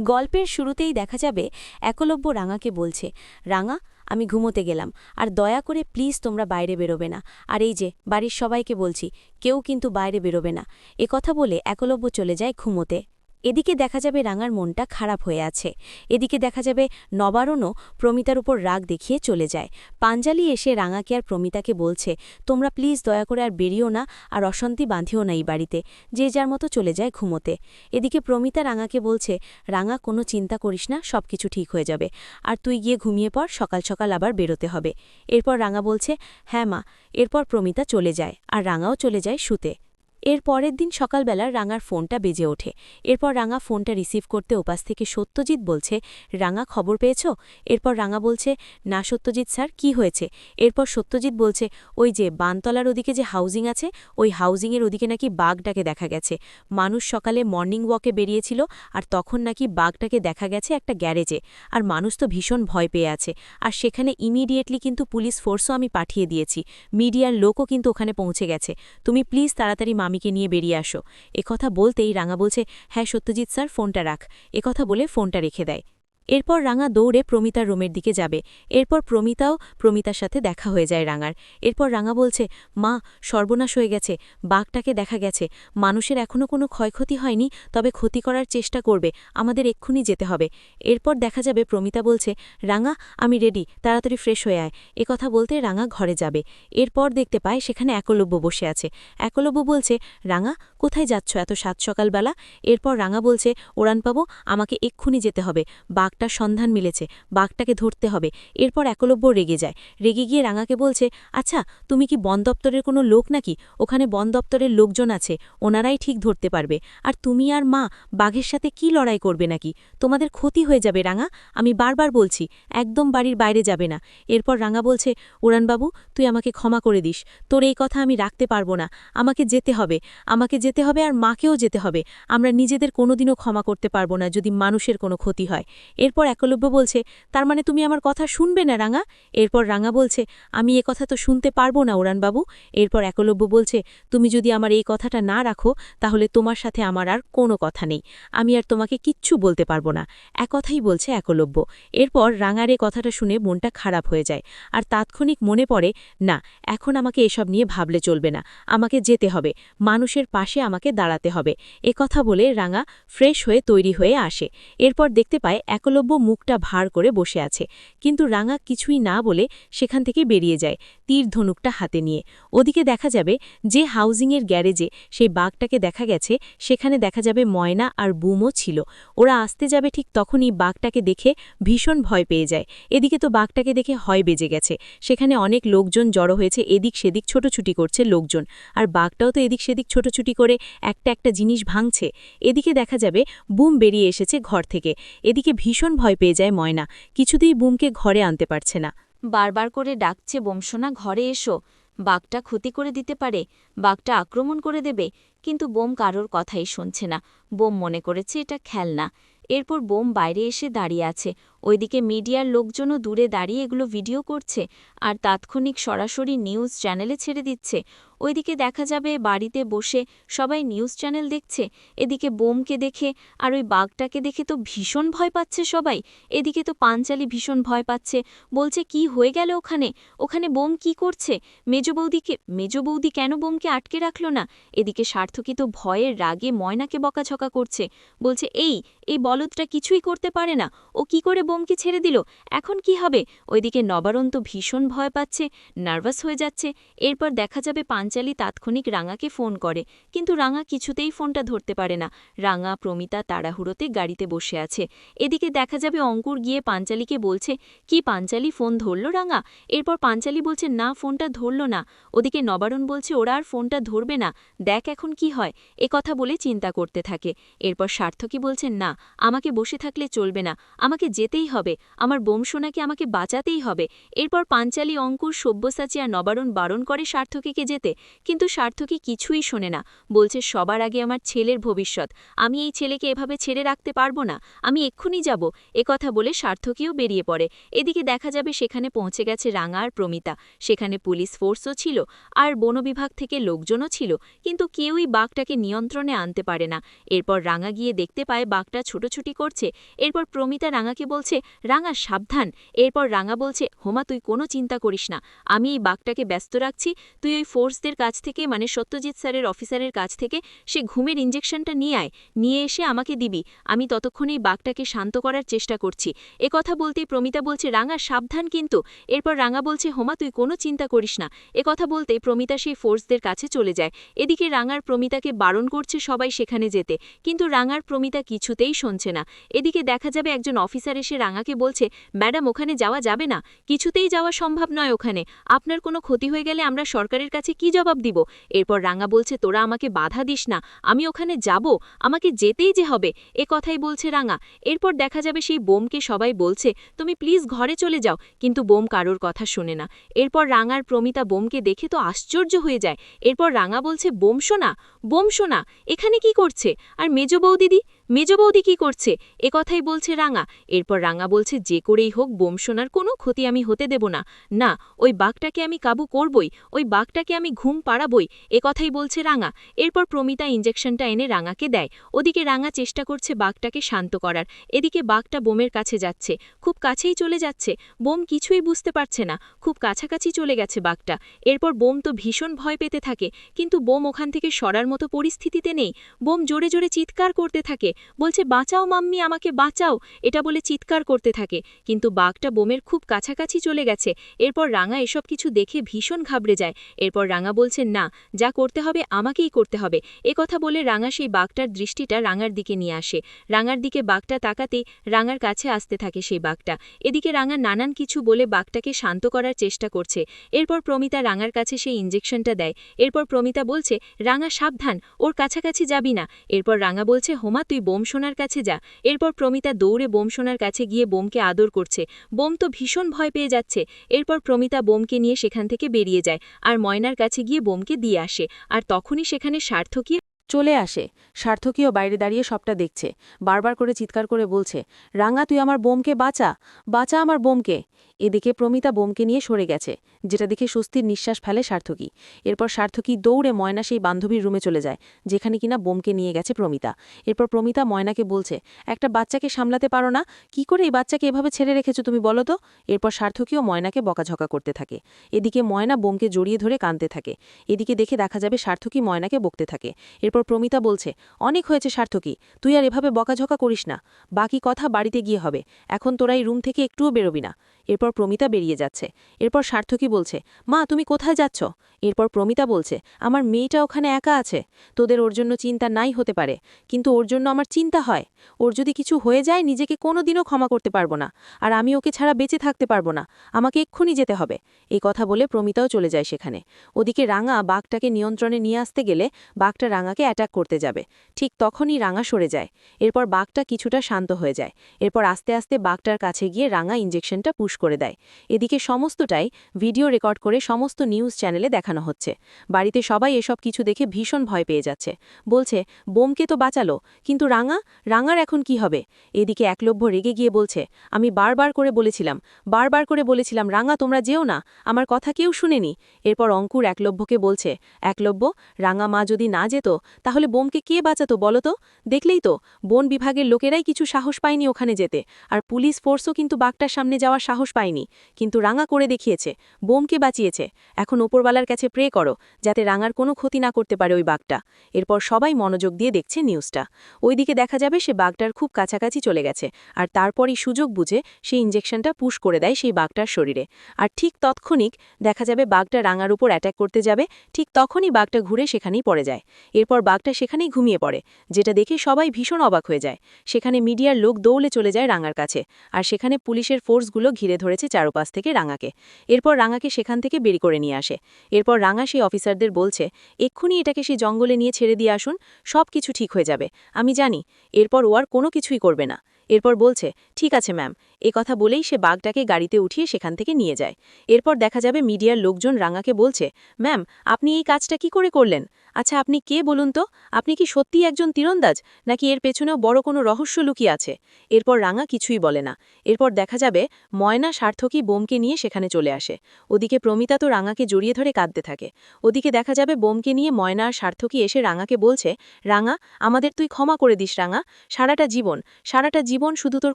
গল্পের শুরুতেই দেখা যাবে একলব্য রাঙাকে বলছে, রাঙা, আমি ঘুমোতে গেলাম, আর দয়া করে প্লিজ তোমরা বাইরে বেরোবে না। আর এই যে, বাড়ির সবাইকে বলছি, কেউ কিন্তু বাইরে বেরোবে না। এ কথা বলে একলব্য চলে যায় ঘুমোতে। এদিকে দেখা যাবে রাঙার মনটা খারাপ হয়ে আছে। এদিকে দেখা যাবে নবারণও প্রমিতার উপর রাগ দেখিয়ে চলে যায়। পাঞ্জালি এসে রাঙাকে আর প্রমিতাকে বলছে, তোমরা প্লিজ দয়া করে আর বেরিও না আর অশান্তি বাঁধিও না এই বাড়িতে। যে যার মতো চলে যায় ঘুমোতে। এদিকে প্রমিতা রাঙাকে বলছে, রাঙা, কোনো চিন্তা করিস না সব কিছু ঠিক হয়ে যাবে। আর তুই গিয়ে ঘুমিয়ে পর সকাল সকাল আবার বেরোতে হবে। এরপর রাঙা বলছে হ্যাঁ মা। এরপর প্রমিতা চলে যায়, আর রাঙাও চলে যায় শুতে। এর পরের দিন সকালবেলা রাঙার ফোনটা বেজে ওঠে। এরপর রাঙা ফোনটা রিসিভ করতে ওপাস থেকে সত্যজিৎ বলছে, রাঙা খবর পেয়েছ? এরপর রাঙা বলছে, না সত্যজিৎ স্যার, কি হয়েছে? এরপর সত্যজিৎ বলছে, ওই যে বানতলার ওদিকে যে হাউজিং আছে, ওই হাউজিংয়ের ওদিকে নাকি বাঘটাকে দেখা গেছে। মানুষ সকালে মর্নিং ওয়াকে বেরিয়েছিল আর তখন নাকি বাঘটাকে দেখা গেছে একটা গ্যারেজে। আর মানুষ তো ভীষণ ভয় পেয়ে আছে। আর সেখানে ইমিডিয়েটলি কিন্তু পুলিশ ফোর্সও আমি পাঠিয়ে দিয়েছি। মিডিয়ার লোকও কিন্তু ওখানে পৌঁছে গেছে। তুমি প্লিজ তাড়াতাড়ি মামিকে নিয়ে বেরিয়ে আসো। একথা বলতেই রাঙা বলছে হ্যাঁ সত্যজিৎ স্যার, ফোনটা রাখ। একথা বলে ফোনটা রেখে দেয়। এরপর রাঙা দৌড়ে প্রমিতার রুমের দিকে যাবে। এরপর প্রমিতাও প্রমিতার সাথে দেখা হয়ে যায় রাঙার। এরপর রাঙা বলছে, মা, সর্বনাশ হয়ে গেছে। বাঘটাকে দেখা গেছে। মানুষের এখনও কোনো ক্ষয়ক্ষতি হয়নি, তবে ক্ষতি করার চেষ্টা করবে। আমাদের এক্ষুনি যেতে হবে। এরপর দেখা যাবে প্রমিতা বলছে, রাঙা, আমি রেডি। তাড়াতাড়ি ফ্রেশ হয়ে আয়। কথা বলতে রাঙা ঘরে যাবে। এরপর দেখতে পায় সেখানে একলব্য বসে আছে। একলব্য বলছে, রাঙা কোথায় যাচ্ছ এত সাত সকালবেলা? এরপর রাঙা বলছে ওড়ান পাবো আমাকে এক্ষুনি যেতে হবে। বাঘটার সন্ধান মিলেছে, বাঘটাকে ধরতে হবে। এরপর একলব্য রেগে যায়। রেগে গিয়ে রাঙাকে বলছে আচ্ছা তুমি কি বন দপ্তরের কোনো লোক নাকি? ওখানে বন দপ্তরের লোকজন আছে, ওনারাই ঠিক ধরতে পারবে। আর তুমি আর মা বাঘের সাথে কি লড়াই করবে নাকি? তোমাদের ক্ষতি হয়ে যাবে, রাঙা। আমি বারবার বলছি, একদম বাড়ির বাইরে যাবে না। এরপর রাঙা বলছে উড়ানবাবু তুই আমাকে ক্ষমা করে দিস। তোর এই কথা আমি রাখতে পারব না। আমাকে যেতে হবে। আমাকে যেতে হবে আর মাকেও যেতে হবে। আমরা নিজেদের কোনোদিনও ক্ষমা করতে পারব না যদি মানুষের কোনো ক্ষতি হয়। এরপর একলব্য বলছে, তার মানে তুমি আমার কথা শুনবে না, রাঙা? এরপর রাঙা বলছে, আমি এ কথা তো শুনতে পারব না, ওরানবাবু। এরপর একলব্য বলছে, তুমি যদি আমার এই কথাটা না রাখো, তাহলে তোমার সাথে আমার আর কোনো কথা নেই। আমি আর তোমাকে কিচ্ছু বলতে পারব না। এক কথাই বলছে একলব্য। এরপর রাঙার এ কথাটা শুনে মনটা খারাপ হয়ে যায়। আর তাৎক্ষণিক মনে পড়ে, না, এখন আমাকে এসব নিয়ে ভাবলে চলবে না। আমাকে যেতে হবে। মানুষের পাশে আমাকে দাঁড়াতে হবে। এ কথা বলে রাঙা ফ্রেশ হয়ে তৈরি হয়ে আসে। এরপর দেখতে পায় একলব্য মুখটা ভার করে বসে আছে। কিন্তু রাঙা কিছুই না বলে সেখান থেকে বেরিয়ে যায় তীর ধনুকটা হাতে নিয়ে। ওদিকে দেখা যাবে যে হাউজিংয়ের গ্যারেজে সেই বাঘটাকে দেখা গেছে, সেখানে দেখা যাবে ময়না আর বুমও ছিল। ওরা আসতে যাবে ঠিক তখনই বাঘটাকে দেখে ভীষণ ভয় পেয়ে যায়। এদিকে তো বাঘটাকে দেখে হয় বেজে গেছে। সেখানে অনেক লোকজন জড়ো হয়েছে, এদিক সেদিক ছোটোছুটি করছে লোকজন। আর বাঘটাও তো এদিক সেদিক ছোটোছুটি করে একটা একটা জিনিস ভাঙছে, এদিকে দেখা যাবে বুম বেরিয়ে এসেছে ঘর থেকে। এদিকে ভীষণ ভয় পেয়ে যায় ময়না, কিছুতেই বুমকে ঘরে আনতে পারছে না। বারবার করে ডাকছে বংশনা ঘরে এসো। বাঘটা ক্ষতি করে দিতে পারে, বাঘটা আক্রমণ করে দেবে, কিন্তু বোম কারোর কথাই শুনছে না। বোম মনে করেছে এটা খেলনা। এরপর বোম বাইরে এসে দাঁড়িয়ে আছে। ওইদিকে মিডিয়ার লোকজনও দূরে দাঁড়িয়ে এগুলো ভিডিও করছে আর তাৎক্ষণিক সরাসরি নিউজ চ্যানেলে ছেড়ে দিচ্ছে। ওইদিকে দেখা যাবে বাড়িতে বসে সবাই নিউজ চ্যানেল দেখছে, এদিকে বোমকে দেখে আর ওই বাঘটাকে দেখে তো ভীষণ ভয় পাচ্ছে সবাই। এদিকে তো পাঞ্চালি ভীষণ ভয় পাচ্ছে, বলছে, কি হয়ে গেল ওখানে? ওখানে বোম কি করছে? মেজ বৌদিকে, মেজ বৌদি কেন বোমকে আটকে রাখল না? এদিকে সার্থকী তো ভয়ের রাগে ময়নাকে বকাঝকা করছে, বলছে, এই এই বলদটা কিছুই করতে পারে না, ও কি করে বোমকে ছেড়ে দিল। এখন কি হবে? ওইদিকে নবারণ তো ভীষণ ভয় পাচ্ছে, নার্ভাস হয়ে যাচ্ছে। এরপর দেখা যাবে পাঞ্চালি তাৎক্ষণিক রাঙাকে ফোন করে। কিন্তু রাঙা কিছুতেই ফোনটা ধরতে পারে না। রাঙা, প্রমিতা তাড়াহুড়োতে গাড়িতে বসে আছে। এদিকে দেখা যাবে অঙ্কুর গিয়ে পাঞ্চালিকে বলছে, কি পাঞ্চালি ফোন ধরল রাঙা? এরপর পাঞ্চালি বলছে, না, ফোনটা ধরল না। ওদিকে নবারণ বলছে, ওরা আর ফোনটা ধরবে না। দেখ এখন কি হয়। এ কথা বলে চিন্তা করতে থাকে। এরপর সার্থকী বলছেন না, আমাকে বসে থাকলে চলবে না। আমাকে যেতেই বাঁচাতেই হবে। আমার বোমসোনাকে আমাকে বাঁচাতেই হবে। এরপর পাঞ্চালী অঙ্কুর, সব্যসাচী আর নবারণ বারণ করে সার্থকীকে যেতে। কিন্তু সার্থকী কিছুই শোনে না। বলছে, সবার আগে আমার ছেলের ভবিষ্যৎ। আমি এই ছেলেকে এভাবে ছেড়ে রাখতে পারব না। আমি এক্ষুনি যাব। কথা বলে সার্থকীও বেরিয়ে পড়ে। এদিকে দেখা যাবে সেখানে পৌঁছে গেছে রাঙা আর প্রমিতা। সেখানে পুলিশ ফোর্সও ছিল আর বনবিভাগ থেকে লোকজনও ছিল। কিন্তু কেউই বাঘটাকে নিয়ন্ত্রণে আনতে পারে না। এরপর রাঙা গিয়ে দেখতে পায় বাঘটা ছুটোছুটি করছে। এরপর প্রমিতা রাঙাকে বলছে রাঙা, সাবধান। এরপর রাঙা বলছে, হোমা, তুই কোনো চিন্তা করিস না। আমি এই বাঘটাকে ব্যস্ত রাখছি। তুই ওই ফোর্সদের কাছ থেকে মানে সত্যজিৎ স্যারের অফিসারের কাছ থেকে, সে ঘুমের ইঞ্জেকশনটা নিয়ে আয়। নিয়ে এসে আমাকে দিবি। আমি ততক্ষণ এই বাঘটাকে শান্ত করার চেষ্টা করছি। এ কথা বলতেই প্রমিতা বলছে, রাঙা, সাবধান কিন্তু। এরপর রাঙা বলছে, হোমা, তুই কোনো চিন্তা করিস না। এ কথা বলতে প্রমিতা সেই ফোর্সদের কাছে চলে যায়। এদিকে রাঙার প্রমিতাকে বারণ করছে সবাই সেখানে যেতে। কিন্তু রাঙার প্রমিতা কিছুতেই শুনছে না। এদিকে দেখা যাবে একজন অফিসার এসে রাঙাকে বলছে, ম্যাডাম, ওখানে যাওয়া যাবে না। কিছুতেই যাওয়া সম্ভব নয় ওখানে। আপনার কোনো ক্ষতি হয়ে গেলে আমরা সরকারের কাছে কি জবাব দিব? এরপর রাঙা বলছে, তোরা আমাকে বাধা দিস না। আমি ওখানে যাব। আমাকে যেতেই যে হবে। এ কথাই বলছে রাঙা। এরপর দেখা যাবে সেই বোমকে সবাই বলছে, তুমি প্লিজ ঘরে চলে যাও। কিন্তু বোম কারোর কথা শোনে না। এরপর রাঙার প্রমিতা বোমকে দেখে তো আশ্চর্য হয়ে যায়। এরপর রাঙা বলছে, বোম শোনা বোম শোনা এখানে কি করছে? আর মেজ বৌদিদি মেজ বৌদি কি করছে? এ কথাই বলছে রাঙা। এরপর রাঙা বলছে, যে করেই হোক, বোম শোনার কোনো ক্ষতি আমি হতে দেব না। না, ওই বাঘটাকে আমি কাবু করবই, ওই বাঘটাকে আমি ঘুম পাড়াবই, এ কথাই বলছে রাঙা। এরপর প্রমিতা ইঞ্জেকশনটা এনে রাঙাকে দেয়। ওদিকে রাঙা চেষ্টা করছে বাঘটাকে শান্ত করার। এদিকে বাঘটা বোমের কাছে যাচ্ছে। খুব কাছেই চলে যাচ্ছে। বোম কিছুই বুঝতে পারছে না। খুব কাছাকাছি চলে গেছে বাঘটা। এরপর বোম তো ভীষণ ভয় পেতে থাকে। কিন্তু বোম ওখান থেকে সরার মতো পরিস্থিতিতে নেই। বোম জোরে জোরে চিৎকার করতে থাকে। বলছে, বাঁচাও মাম্মি, আমাকে বাঁচাও। এটা বলে চিৎকার করতে থাকে। কিন্তু বাঘটা বোমের খুব কাছাকাছি চলে গেছে। এরপর রাঙা এসব কিছু দেখে ভীষণ ঘাবড়ে যায়। এরপর রাঙা বলছেন না, যা করতে হবে, আমাকেই করতে হবে। এ কথা বলে রাঙা সেই বাঘটার দৃষ্টিটা রাঙার দিকে নিয়ে আসে। রাঙার দিকে বাঘটা তাকাতেই রাঙার কাছে আসতে থাকে সেই বাঘটা। এদিকে রাঙা নানান কিছু বলে বাঘটাকে শান্ত করার চেষ্টা করছে। এরপর প্রমিতা রাঙার কাছে সেই ইঞ্জেকশনটা দেয়। এরপর প্রমিতা বলছে, রাঙা, সাবধান, ওর কাছাকাছি যাবি না। এরপর রাঙা বলছে, হোমা, তুই বোম সোনার কাছে যা। এরপর প্রমিতা দৌড়ে বোম সোনার কাছে গিয়ে বোমকে আদর করছে। বোম তো ভীষণ ভয় পেয়ে যাচ্ছে। এরপর প্রমিতা বোমকে নিয়ে সেখান থেকে বেরিয়ে যায় আর ময়নার কাছে গিয়ে বোমকে দিয়ে আসে। আর তখনই সেখানে সার্থকী চলে আসে। সার্থকীও বাইরে দাঁড়িয়ে সবটা দেখছে। বারবার করে চিৎকার করে বলছে, রাঙা, তুই আমার বোমকে বাঁচা। বাঁচা আমার বোমকে। এদিকে প্রমিতা বোমকে নিয়ে সরে গেছে। যেটা দেখে স্বস্তির নিঃশ্বাস ফেলে সার্থকী। এরপর সার্থকী দৌড়ে ময়না সেই বান্ধবীর রুমে চলে যায়, যেখানে কিনা বোমকে নিয়ে গেছে প্রমিতা। এরপর প্রমিতা ময়নাকে বলছে, একটা বাচ্চাকে সামলাতে পারো না? কি করে এই বাচ্চাকে এভাবে ছেড়ে রেখেছো তুমি বলো তো? এরপর সার্থকীও ময়নাকে বকাঝকা করতে থাকে। এদিকে ময়না বোমকে জড়িয়ে ধরে কাঁদতে থাকে। এদিকে দেখে দেখা যাবে সার্থকী ময়নাকে বকতে থাকে। এরপর প্রমিতা বলছে, অনেক হয়েছে সার্থকী, তুই আর এভাবে বকাঝকা করিস না। বাকি কথা বাড়িতে গিয়ে হবে। এখন তোরা এই রুম থেকে একটুও বেরোবি না। এরপর প্রমিতা বেরিয়ে যাচ্ছে। এরপর সার্থকী বলছে, মা, তুমি কোথায় যাচ্ছ? এরপর প্রমিতা বলছে, আমার মেয়েটা ওখানে একা আছে। তোদের ওর জন্য চিন্তা নাই হতে পারে, কিন্তু ওর জন্য আমার চিন্তা হয়। ওর যদি কিছু হয়ে যায়, নিজেকে কোনোদিনও ক্ষমা করতে পারব না। আর আমি ওকে ছাড়া বেঁচে থাকতে পারব না। আমাকে এক্ষুনি যেতে হবে। এই কথা বলে প্রমিতাও চলে যায় সেখানে। ওদিকে রাঙা বাঘটাকে নিয়ন্ত্রণে নিয়ে আসতে গেলে বাঘটা রাঙাকে অ্যাটাক করতে যাবে। ঠিক তখনই রাঙা সরে যায়। এরপর বাঘটা কিছুটা শান্ত হয়ে যায়। এরপর আস্তে আস্তে বাঘটার কাছে গিয়ে রাঙা ইঞ্জেকশনটা পুশ করে দেয়। এদিকে সমস্তটাই ভিডিও রেকর্ড করে সমস্ত নিউজ চ্যানেলে দেখানো হচ্ছে। বাড়িতে সবাই এসব কিছু দেখে ভীষণ ভয় পেয়ে যাচ্ছে। বলছে, বোমকে তো বাঁচালো, কিন্তু রাঙা, রাঙার এখন কি হবে? এদিকে একলভ্য রেগে গিয়ে বলছে, আমি বারবার করে বলেছিলাম, বারবার করে বলেছিলাম, রাঙা তোমরা যেও না, আমার কথা কেউ শুনেনি। এরপর অঙ্কুর একলভ্যকে বলছে একলভ্য রাঙা মা যদি না যেত, তাহলে বোমকে কে বাঁচাতো বলো তো? দেখলেই তো, বন বিভাগের লোকেরাই কিছু সাহস পায়নি ওখানে যেতে, আর পুলিশ ফোর্সও কিন্তু বাঘটার সামনে যাওয়ার সাহস পায়নি, কিন্তু রাঙা করে দেখিয়েছে, বোমকে বাঁচিয়েছে, এখন ওপরওয়ালার কাছে প্রে করো, যাতে রাঙার কোনো ক্ষতি না করতে পারে ওই বাঘটা। এরপর সবাই মনোযোগ দিয়ে দেখছে নিউজটা ওইদিকে দেখা যাবে সে বাঘটার খুব কাছাকাছি চলে গেছে, আর তারপরই সুযোগ বুঝে সেই ইঞ্জেকশনটা পুশ করে দেয় সেই বাঘটার শরীরে। আর ঠিক তৎক্ষণিক দেখা যাবে বাঘটা রাঙার উপর অ্যাটাক করতে যাবে, ঠিক তখনই বাঘটা ঘুরে সেখানেই পড়ে যায়। এরপর বাঘটা সেখানেই ঘুমিয়ে পড়ে, যেটা দেখে সবাই ভীষণ অবাক হয়ে যায়। সেখানে মিডিয়ার লোক দৌড়ে চলে যায় রাঙার কাছে, আর সেখানে পুলিশের ফোর্সগুলো ঘিরে ধরেছে চারোপাশ থেকে রাঙাকে। এরপর রাঙাকে সেখান থেকে বেরি করে নিয়ে আসে। এরপর রাঙা সেই অফিসারদের বলছে, এক্ষুনি এটাকে সেই জঙ্গলে নিয়ে ছেড়ে দিয়ে আসুন সব কিছু ঠিক হয়ে যাবে। আমি জানি, এরপর ও আর কোনো কিছুই করবে না। এরপর বলছে, ঠিক আছে, ম্যাম কথা বলেই সে বাঘটাকে গাড়িতে উঠিয়ে সেখান থেকে নিয়ে যায়। এরপর দেখা যাবে মিডিয়ার লোকজন রাঙাকে বলছে, ম্যাম, আপনি এই কাজটা কি করে করলেন? আচ্ছা আপনি কে বলুন তো? আপনি কি সত্যিই একজন তীরন্দাজ? নাকি এর পেছনেও বড় কোনো রহস্য লুকিয়ে আছে? এরপর রাঙা কিছুই বলে না। এরপর দেখা যাবে ময়না সার্থকী বোমকে নিয়ে সেখানে চলে আসে। ওদিকে প্রমিতা তো রাঙাকে জড়িয়ে ধরে কাঁদতে থাকে। ওদিকে দেখা যাবে বোমকে নিয়ে ময়না আর সার্থকী এসে রাঙাকে বলছে, রাঙা, আমাদের তুই ক্ষমা করে দিস রাঙা। সারাটা জীবন সারাটা জীবন শুধু তোর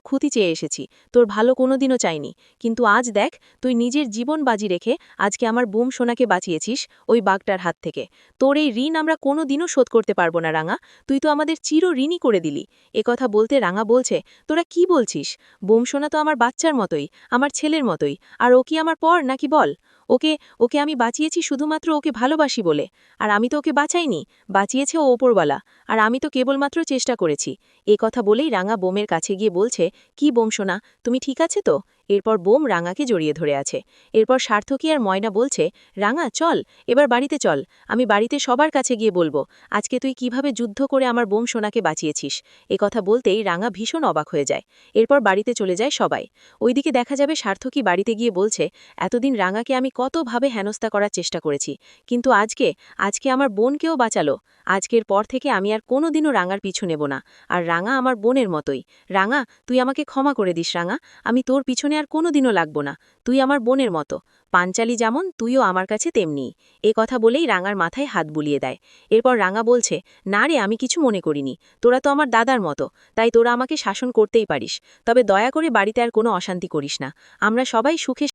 ক্ষতি চেয়ে এসেছি। তোর ভালো কোনোদিনও চাইনি। কিন্তু আজ দেখ, তুই নিজের জীবন বাজি রেখে আজকে আমার বোম সোনাকে বাঁচিয়েছিস ওই বাঘটার হাত থেকে। তোর এই ঋণ আমরা কোনো দিনও শোধ করতে পারব না, রাঙা। তুই তো আমাদের চির ঋণই করে দিলি। কথা বলতে রাঙা বলছে, তোরা কি বলছিস? বোম সোনা তো আমার বাচ্চার মতোই, আমার ছেলের মতোই। আর ও কি আমার পর, নাকি বল? ওকে ওকে আমি বাঁচিয়েছি শুধুমাত্র ওকে ভালোবাসি বলে। আর আমি তো ওকে বাঁচাইনি, বাঁচিয়েছে ও ওপরওয়ালা। আর আমি তো কেবলমাত্র চেষ্টা করেছি। এ কথা বলেই রাঙা বোমের কাছে গিয়ে বলছে, কি বোম সোনা? তুমি ঠিক আছে তো? এরপর বোম রাঙাকে জড়িয়ে ধরে আছে। এরপর সার্থকী আর ময়না বলছে, রাঙা, চল, এবার বাড়িতে চল। আমি বাড়িতে সবার কাছে গিয়ে বলব, আজকে তুই কীভাবে যুদ্ধ করে আমার বোম সোনাকে বাঁচিয়েছিস? এ কথা বলতেই রাঙা ভীষণ অবাক হয়ে যায়। এরপর বাড়িতে চলে যায় সবাই। ওইদিকে দেখা যাবে সার্থকী বাড়িতে গিয়ে বলছে, এতদিন রাঙাকে আমি কতভাবে হেনস্থা করার চেষ্টা করেছি, কিন্তু আজকে আজকে আমার বোনকেও বাঁচালো। আজকের পর থেকে আমি আর কোনোদিনও রাঙার পিছু নেব না। আর রাঙা আমার বোনের মতোই। রাঙা, তুই আমাকে ক্ষমা করে দিস, রাঙা। আমি তোর পিছনে আর কোনোদিনও লাগব না, তুই আমার বোনের মতো। পাঞ্চালি যেমন, তুইও আমার কাছে তেমনি। এ কথা বলেই রাঙার মাথায় হাত বুলিয়ে দেয়। এরপর রাঙা বলছে, না রে, আমি কিছু মনে করিনি। তোরা তো আমার দাদার মতো, তাই তোরা আমাকে শাসন করতেই পারিস। তবে দয়া করে বাড়িতে আর কোনো অশান্তি করিস না। আমরা সবাই সুখে